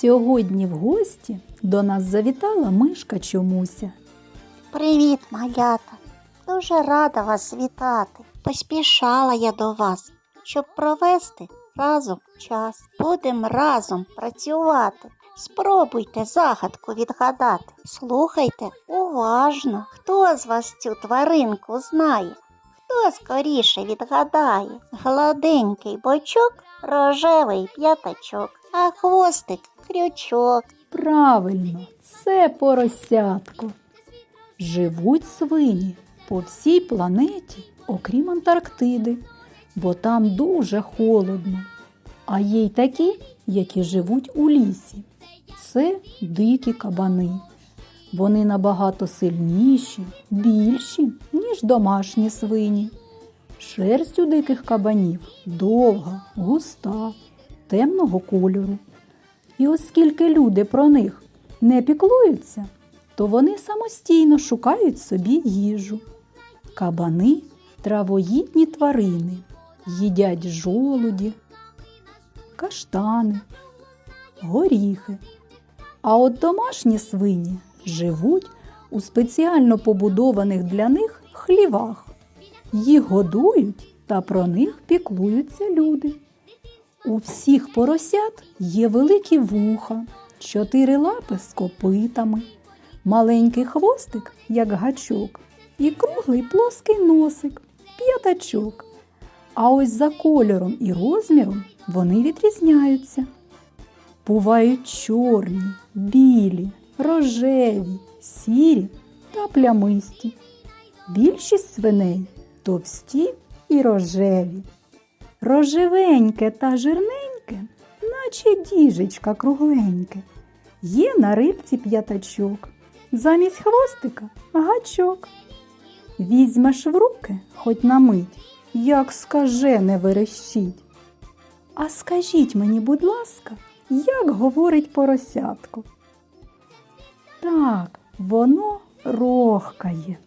Сьогодні в гості до нас завітала мишка чомуся. Привіт, малята. Дуже рада вас вітати. Поспішала я до вас, щоб провести разом час. Будемо разом працювати. Спробуйте загадку відгадати. Слухайте уважно, хто з вас цю тваринку знає. Хто скоріше відгадає? Гладенький бочок, рожевий п'ятачок, а хвостик крючок. Правильно, це поросятко. Живуть свині по всій планеті, окрім Антарктиди, бо там дуже холодно. А є й такі, які живуть у лісі. Це дикі кабани. Вони набагато сильніші, більші, ніж домашні свині. Шерсть у диких кабанів довга, густа, темного кольору. І оскільки люди про них не піклуються, то вони самостійно шукають собі їжу. Кабани травоїдні тварини, їдять жолуді, каштани, горіхи. А от домашні свині живуть у спеціально побудованих для них хлівах. Їх годують та про них піклуються люди. У всіх поросят є великі вуха, чотири лапи з копитами, маленький хвостик, як гачок, і круглий плоский носик, п'ятачок. А ось за кольором і розміром вони відрізняються. Бувають чорні, білі, рожеві, сірі та плямисті. Більшість свиней товсті і рожеві. Рожевеньке та жирненьке, наче діжечка кругленьке. Є на рибці п'ятачок, замість хвостика гачок. Візьмеш в руки, хоч на мить, як скажене верещить. А скажіть мені, будь ласка, як говорить поросятко? Так, воно рохкає.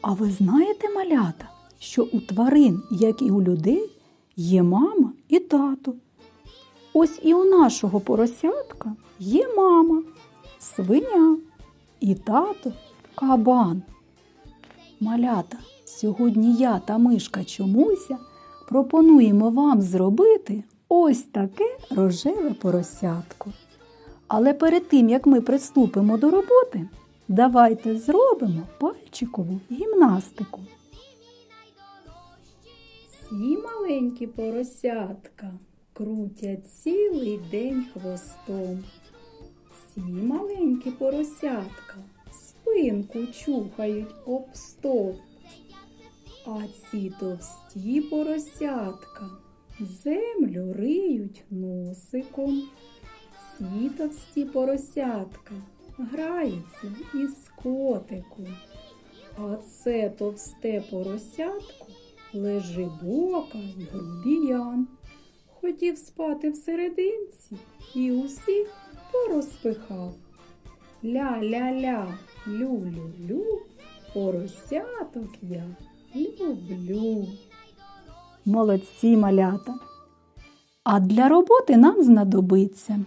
А ви знаєте, малята, що у тварин, як і у людей, є мама і тато. Ось і у нашого поросятка є мама, свиня і тато кабан. Малята, сьогодні я та мишка чомуся пропонуємо вам зробити ось таке рожеве поросятко. Але перед тим, як ми приступимо до роботи, давайте зробимо пальчикову гімнастику. Ці маленькі поросятка крутять цілий день хвостом. Ці маленькі поросятка спинку чухають об стовп. А ці товсті поросятка землю риють носиком. Ці товсті поросятка граються із котиком. А це товсте поросятко лежибока й грубіян. Хотів спати всерединці і усіх порозпихав. Ля-ля-ля, лю-лю-лю, поросяток я люблю. Молодці малята. А для роботи нам знадобиться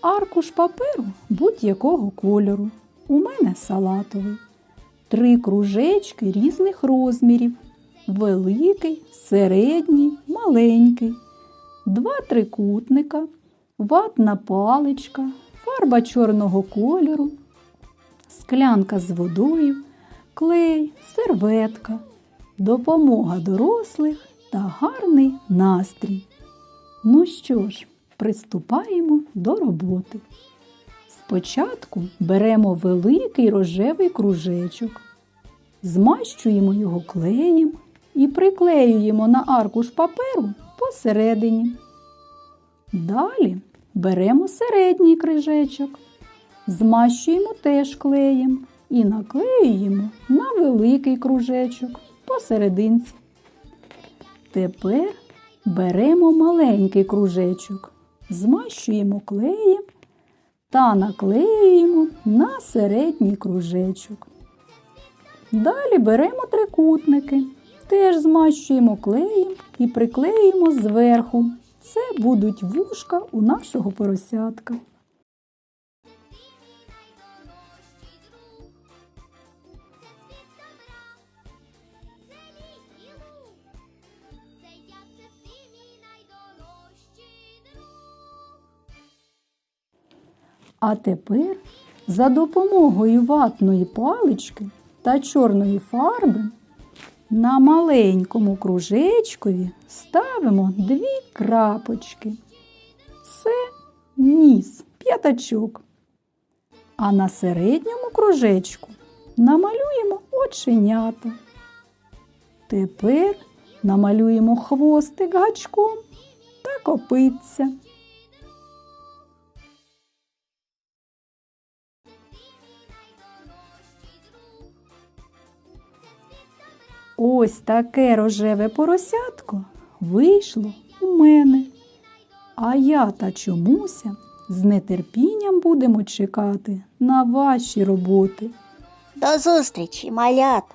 аркуш паперу будь-якого кольору. У мене салатовий. Три кружечки різних розмірів. Великий, середній, маленький. Два трикутника, ватна паличка, фарба чорного кольору, склянка з водою, клей, серветка, допомога дорослих та гарний настрій. Ну що ж, приступаємо до роботи. Спочатку беремо великий рожевий кружечок, змащуємо його клеєм і приклеюємо на аркуш паперу посередині. Далі беремо середній крижечок, змащуємо теж клеєм і наклеюємо на великий кружечок посерединці. Тепер беремо маленький кружечок, змащуємо клеєм та наклеюємо на середній кружечок. Далі беремо трикутники, теж змащуємо клеєм і приклеїмо зверху. Це будуть вушка у нашого поросятка. А тепер за допомогою ватної палички та чорної фарби на маленькому кружечкові ставимо дві крапочки. Це ніс, п'ятачок. А на середньому кружечку намалюємо оченята. Тепер намалюємо хвостик гачком та копитця. Ось таке рожеве поросятко вийшло у мене. А я та чомуся з нетерпінням будемо чекати на ваші роботи. До зустрічі, малята!